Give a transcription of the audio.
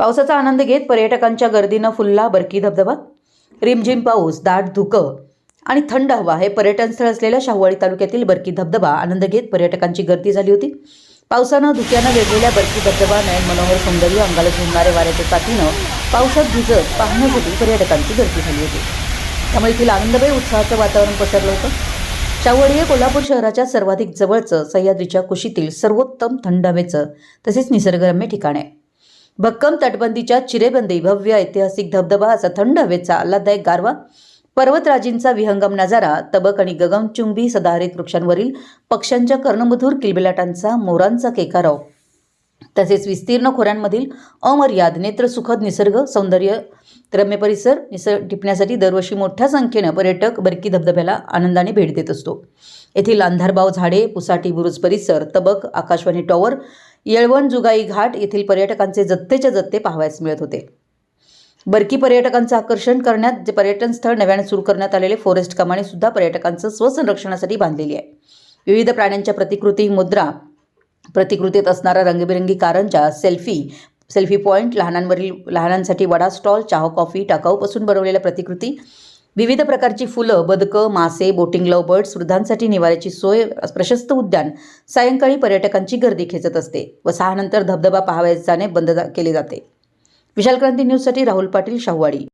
पावसाचा आनंद घेत पर्यटकांच्या गर्दीनं फुलला बरकी धबधबा. रिमझिम पाऊस दाट धुकं आणि थंड हवा हे पर्यटनस्थळ असलेल्या शाहूवाडी तालुक्यातील बरकी धबधबा आनंद घेत पर्यटकांची गर्दी झाली होती. पावसानं धुक्यानं वेगवेगळ्या बरकी धबधबा नयन मनोहर सौंदर्य अंगाला झुमणारे वाऱ्याच्या साथीनं पावसात भिजत पाहण्यासाठी पर्यटकांची गर्दी झाली होती. त्यामुळे येथील आनंदमय उत्साहाचं वातावरण पसरलं होतं. शाहूवाडी हे कोल्हापूर शहराच्या सर्वाधिक जवळचं सह्याद्रीच्या कुशीतील सर्वोत्तम थंड हवेचं तसेच निसर्गरम्य ठिकाण आहे. भक्कम तटबंदीच्या चिरेबंदी भव्य ऐतिहासिक धबधबा असा थंड हवेचा आल्हाददायक गारवा पर्वतराजींचा विहंगम नजारा तबक आणि गगमचुंबी सदाहरित वृक्षांवरील पक्ष्यांच्या कर्णमधूर किलबिलाटांचा मोरांचा केकाराव. तसेच विस्तीर्ण खोऱ्यांमधील अमर्याद नेत्रसुखद निसर्ग सौंदर्य रम्य परिसर निसर्ग टिपण्यासाठी दरवर्षी मोठ्या संख्येनं पर्यटक बरकी धबधब्याला आनंदाने भेट देत असतो. येथील अंधारबाव झाडे पुसाटी बुरुज परिसर तबक आकाशवाणी टॉवर येळवण जुगाई घाट येथील पर्यटकांचे जत्तेच्या जत्ते पाहावयास मिळत होते. बरकी पर्यटकांचं आकर्षण करण्यात जे पर्यटन स्थळ नव्याने सुरू करण्यात आलेले फॉरेस्ट कमाने सुद्धा पर्यटकांचं स्वसंरक्षणासाठी बांधलेली आहे. विविध प्राण्यांच्या प्रतिकृती मुद्रा प्रतिकृतीत असणारा रंगबिरंगी कारंजा सेल्फी सेल्फी पॉईंट लहानांवरील लहानांसाठी वडा स्टॉल चहा कॉफी टाकाऊपासून बनवलेल्या प्रतिकृती विविध प्रकारची फुलं बदकं मासे बोटिंग लव बर्ड्स वृद्धांसाठी निवाऱ्याची सोय प्रशस्त उद्यान सायंकाळी पर्यटकांची गर्दी खेचत असते व सहानंतर धबधबा पाहावयास जाणे बंद केले जाते. विशाल क्रांती न्यूजसाठी राहुल पाटील शाहूवाडी.